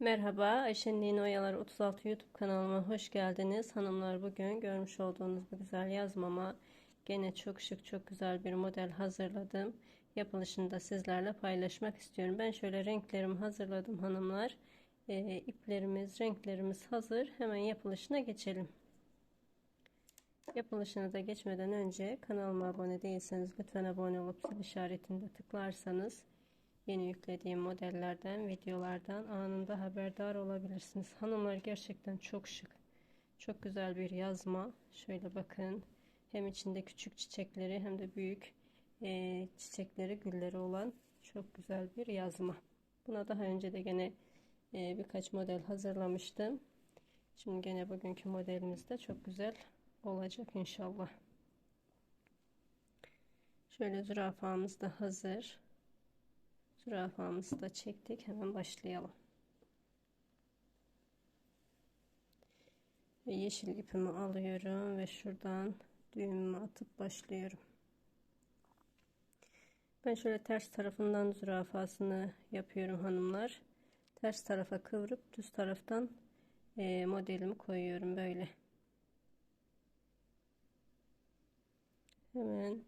Merhaba, Ayşe'nin Oyalar 36 YouTube kanalıma hoş geldiniz. Hanımlar bugün görmüş olduğunuz bu güzel yazmama gene çok şık, çok güzel bir model hazırladım. Yapılışını da sizlerle paylaşmak istiyorum. Ben şöyle renklerimi hazırladım hanımlar. E, iplerimiz, renklerimiz hazır. Hemen yapılışına geçelim. Yapılışına da geçmeden önce kanalıma abone değilseniz lütfen abone olup zil işaretinde tıklarsanız yeni yüklediğim modellerden, videolardan anında haberdar olabilirsiniz. Hanımlar gerçekten çok şık. Çok güzel bir yazma. Şöyle bakın. Hem içinde küçük çiçekleri hem de büyük e, çiçekleri, gülleri olan çok güzel bir yazma. Buna daha önce de gene e, birkaç model hazırlamıştım. Şimdi gene bugünkü modelimiz de çok güzel olacak inşallah. Şöyle zürafamız da hazır. Zürafamızı da çektik. Hemen başlayalım. Ve yeşil ipimi alıyorum ve şuradan düğümümü atıp başlıyorum. Ben şöyle ters tarafından zürafasını yapıyorum hanımlar. Ters tarafa kıvırıp düz taraftan e, modelimi koyuyorum böyle. Hemen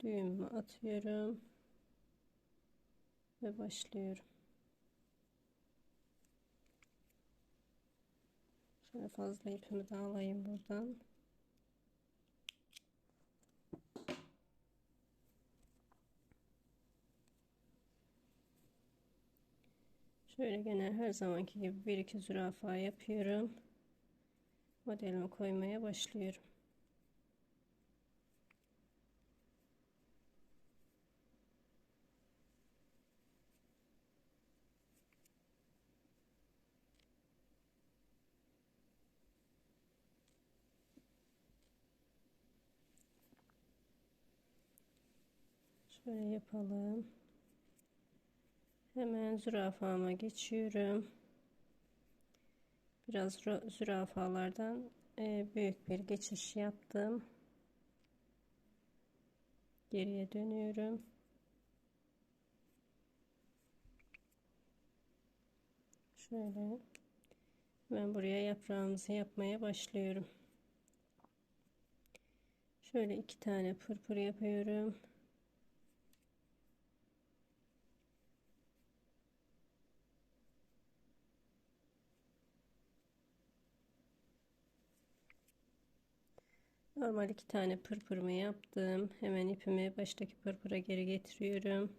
düğümümü atıyorum ve başlıyorum. Şöyle fazla ipimi de alayım buradan. Şöyle gene her zamanki gibi bir iki zürafa yapıyorum. Modelimi koymaya başlıyorum. Şöyle yapalım. Hemen zürafama geçiyorum. Biraz zürafalardan e, büyük bir geçiş yaptım. Geriye dönüyorum. Şöyle ben buraya yaprağımızı yapmaya başlıyorum. Şöyle iki tane pırpır yapıyorum. Normal iki tane pırpırımı yaptım. Hemen ipimi baştaki pırpıra geri getiriyorum.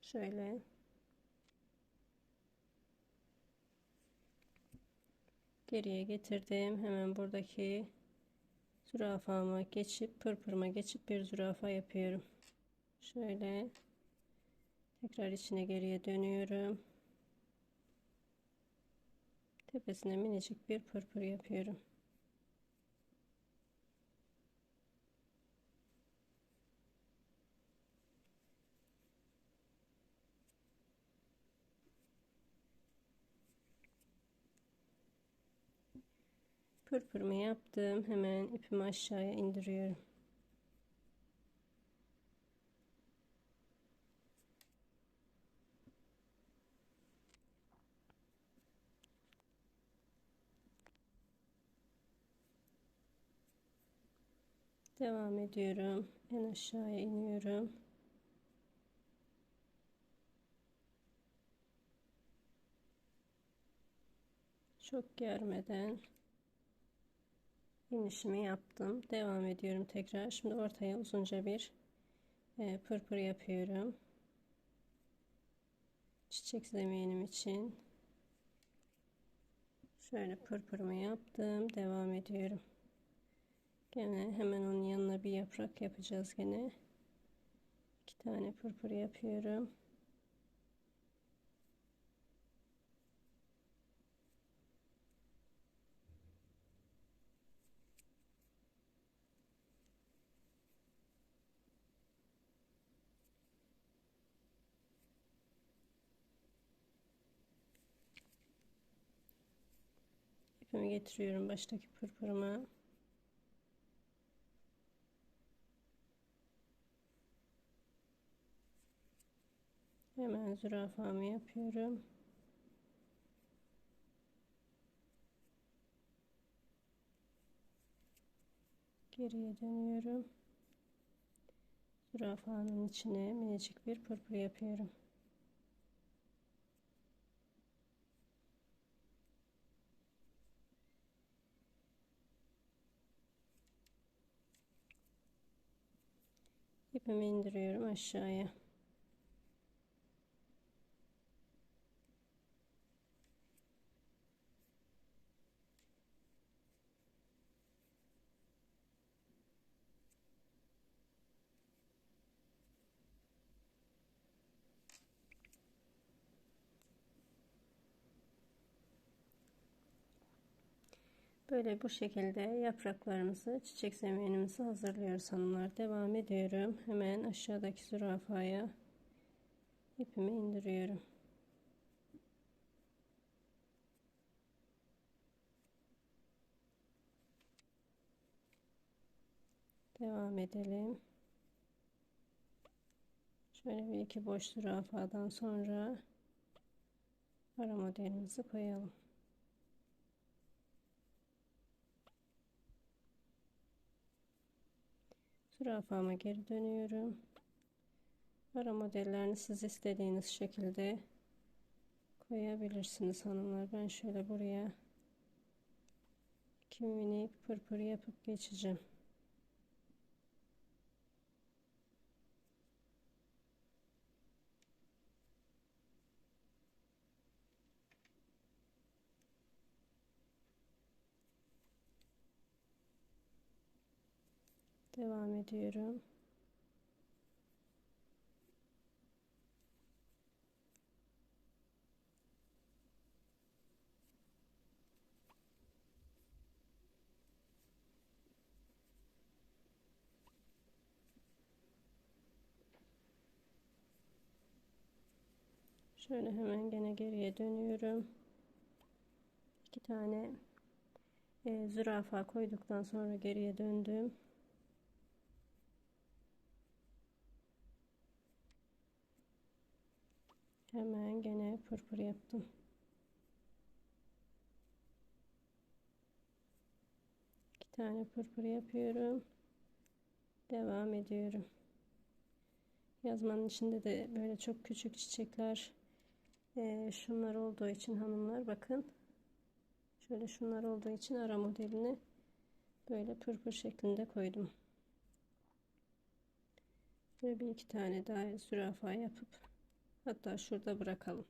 Şöyle. Geriye getirdim. Hemen buradaki zürafama geçip pırpırıma geçip bir zürafa yapıyorum. Şöyle. Tekrar içine geriye dönüyorum tepesine minicik bir pırpır yapıyorum. Pırpırımı yaptım. Hemen ipimi aşağıya indiriyorum. Devam ediyorum. En aşağıya iniyorum. Çok germeden inişimi yaptım. Devam ediyorum tekrar. Şimdi ortaya uzunca bir e, pırpır yapıyorum. Çiçek zemenim için. Şöyle pırpırımı yaptım. Devam ediyorum. Gene hemen onun yanına bir yaprak yapacağız gene. İki tane pırpır yapıyorum. İpimi getiriyorum baştaki pırpırıma. Hemen zürafamı yapıyorum. Geriye dönüyorum. Zürafanın içine minicik bir pırpır yapıyorum. İpimi indiriyorum aşağıya. Böyle bu şekilde yapraklarımızı, çiçek zeminimizi hazırlıyoruz hanımlar. Devam ediyorum. Hemen aşağıdaki zürafaya ipimi indiriyorum. Devam edelim. Şöyle bir iki boş zürafadan sonra ara modelimizi koyalım. Zürafama geri dönüyorum. Ara modellerini siz istediğiniz şekilde koyabilirsiniz hanımlar. Ben şöyle buraya iki minik pırpır yapıp geçeceğim. Devam ediyorum. Şöyle hemen gene geriye dönüyorum. İki tane e, zürafa koyduktan sonra geriye döndüm. Hemen gene pırpır yaptım. İki tane pırpır yapıyorum. Devam ediyorum. Yazmanın içinde de böyle çok küçük çiçekler e, şunlar olduğu için hanımlar bakın. Şöyle şunlar olduğu için ara modelini böyle pırpır şeklinde koydum. Ve bir iki tane daha zürafa yapıp Hatta şurada bırakalım.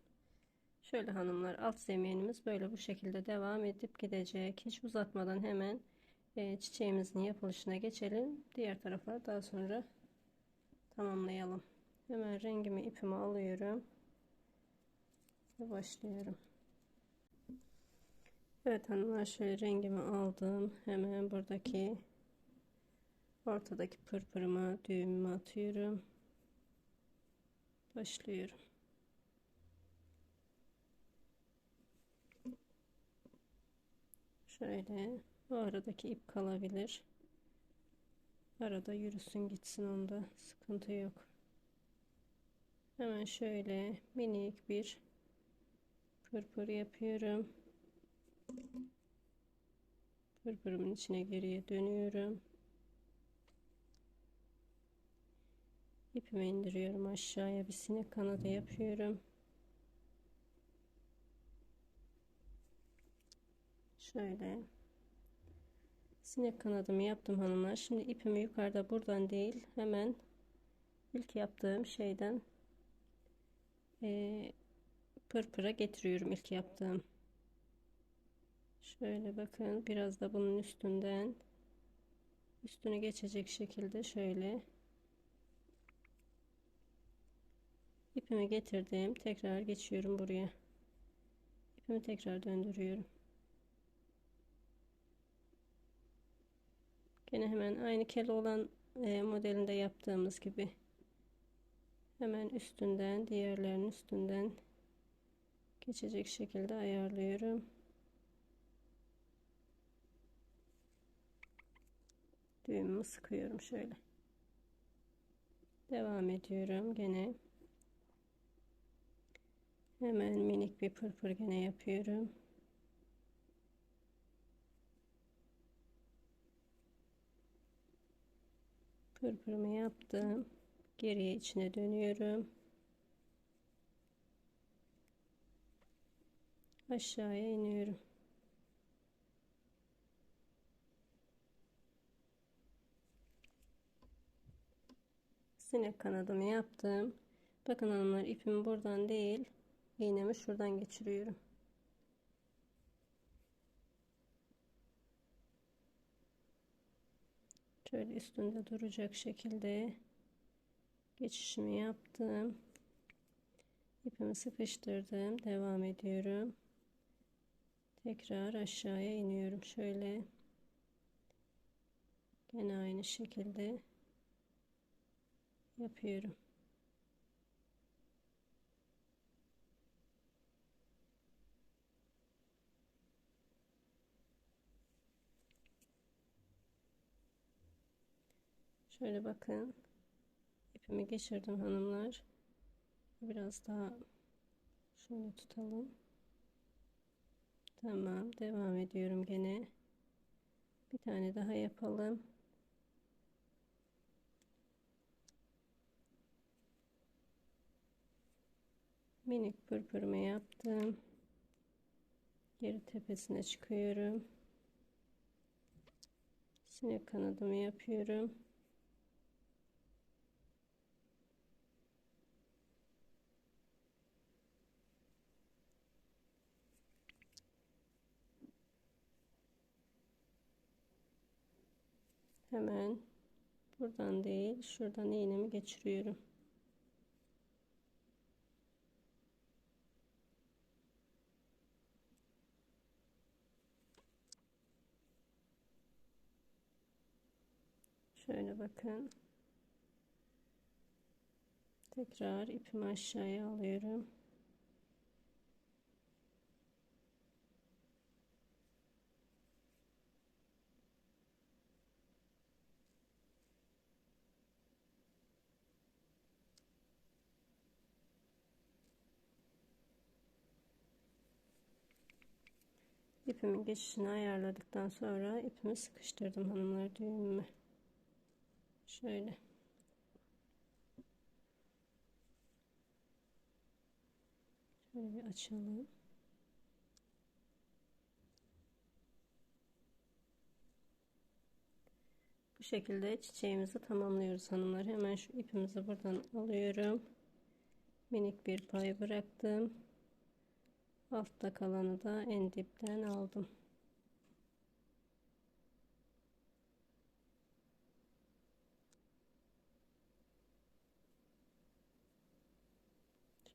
Şöyle hanımlar alt zeminimiz böyle bu şekilde devam edip gidecek. Hiç uzatmadan hemen e, çiçeğimizin yapılışına geçelim. Diğer tarafa daha sonra tamamlayalım. Hemen rengimi ipimi alıyorum. Ve başlıyorum. Evet hanımlar şöyle rengimi aldım. Hemen buradaki ortadaki pırpırıma düğümümü atıyorum. Başlıyorum. Şöyle bu aradaki ip kalabilir. Arada yürüsün gitsin onda sıkıntı yok. Hemen şöyle minik bir pırpır yapıyorum. Pırpırımın içine geriye dönüyorum. İpimi indiriyorum aşağıya bir sinek kanadı yapıyorum. Şöyle. Sinek kanadımı yaptım hanımlar. Şimdi ipimi yukarıda buradan değil hemen ilk yaptığım şeyden e, pırpıra getiriyorum ilk yaptığım. Şöyle bakın biraz da bunun üstünden üstüne geçecek şekilde şöyle ipimi getirdim tekrar geçiyorum buraya ipimi tekrar döndürüyorum Gene hemen aynı kel olan e, modelinde yaptığımız gibi hemen üstünden diğerlerinin üstünden geçecek şekilde ayarlıyorum. Düğümümü sıkıyorum şöyle. Devam ediyorum gene. Hemen minik bir pırpır gene yapıyorum. Pırpırımı yaptım. Geriye içine dönüyorum. Aşağıya iniyorum. Sinek kanadımı yaptım. Bakın hanımlar ipimi buradan değil iğnemi şuradan geçiriyorum. Şöyle üstünde duracak şekilde geçişimi yaptım. İpimi sıkıştırdım. Devam ediyorum. Tekrar aşağıya iniyorum. Şöyle gene aynı şekilde yapıyorum. Şöyle bakın. ipimi geçirdim hanımlar. Biraz daha şöyle tutalım. Tamam. Devam ediyorum gene. Bir tane daha yapalım. Minik pırpırımı yaptım. Geri tepesine çıkıyorum. Sinek kanadımı yapıyorum. Hemen buradan değil şuradan iğnemi geçiriyorum. Şöyle bakın. Tekrar ipimi aşağıya alıyorum. İpimin geçişini ayarladıktan sonra ipimi sıkıştırdım hanımlar düğümümü. Şöyle. Şöyle bir açalım. Bu şekilde çiçeğimizi tamamlıyoruz hanımlar. Hemen şu ipimizi buradan alıyorum. Minik bir pay bıraktım. Altta kalanı da en dipten aldım.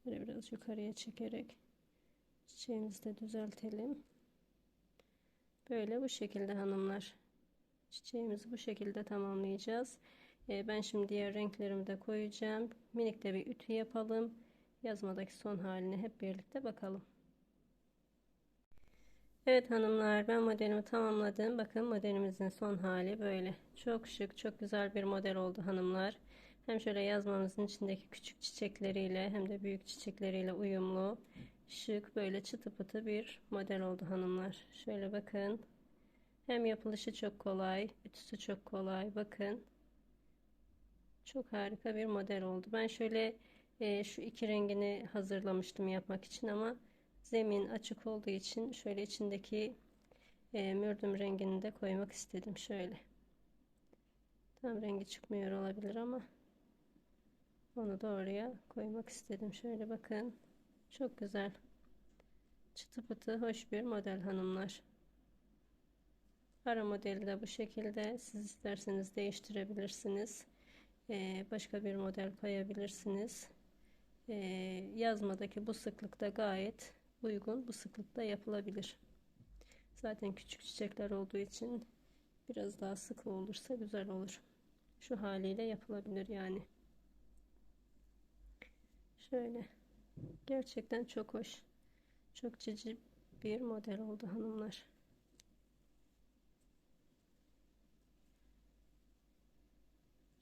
Şöyle biraz yukarıya çekerek çiçeğimizi de düzeltelim. Böyle bu şekilde hanımlar. Çiçeğimizi bu şekilde tamamlayacağız. Ee, ben şimdi diğer renklerimi de koyacağım. Minik de bir ütü yapalım. Yazmadaki son haline hep birlikte bakalım. Evet hanımlar ben modelimi tamamladım. Bakın modelimizin son hali böyle. Çok şık çok güzel bir model oldu hanımlar. Hem şöyle yazmamızın içindeki küçük çiçekleriyle hem de büyük çiçekleriyle uyumlu. Şık böyle çıtı pıtı bir model oldu hanımlar. Şöyle bakın. Hem yapılışı çok kolay. Ütüsü çok kolay. Bakın. Çok harika bir model oldu. Ben şöyle e, şu iki rengini hazırlamıştım yapmak için ama zemin açık olduğu için şöyle içindeki e, mürdüm rengini de koymak istedim. Şöyle. Tam rengi çıkmıyor olabilir ama onu da oraya koymak istedim. Şöyle bakın. Çok güzel. Çıtı pıtı hoş bir model hanımlar. Ara modeli de bu şekilde. Siz isterseniz değiştirebilirsiniz. Ee, başka bir model koyabilirsiniz. Ee, yazmadaki bu sıklıkta gayet uygun bu sıklıkta yapılabilir. Zaten küçük çiçekler olduğu için biraz daha sık olursa güzel olur. Şu haliyle yapılabilir yani. Şöyle. Gerçekten çok hoş. Çok cici bir model oldu hanımlar.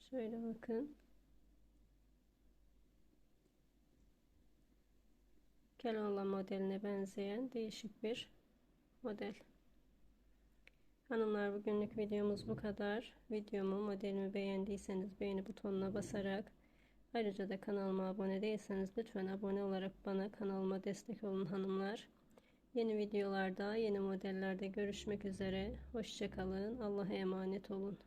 Şöyle bakın. Keloğlan modeline benzeyen değişik bir model. Hanımlar bugünlük videomuz bu kadar. Videomu modelimi beğendiyseniz beğeni butonuna basarak ayrıca da kanalıma abone değilseniz lütfen abone olarak bana kanalıma destek olun hanımlar. Yeni videolarda yeni modellerde görüşmek üzere. Hoşçakalın. Allah'a emanet olun.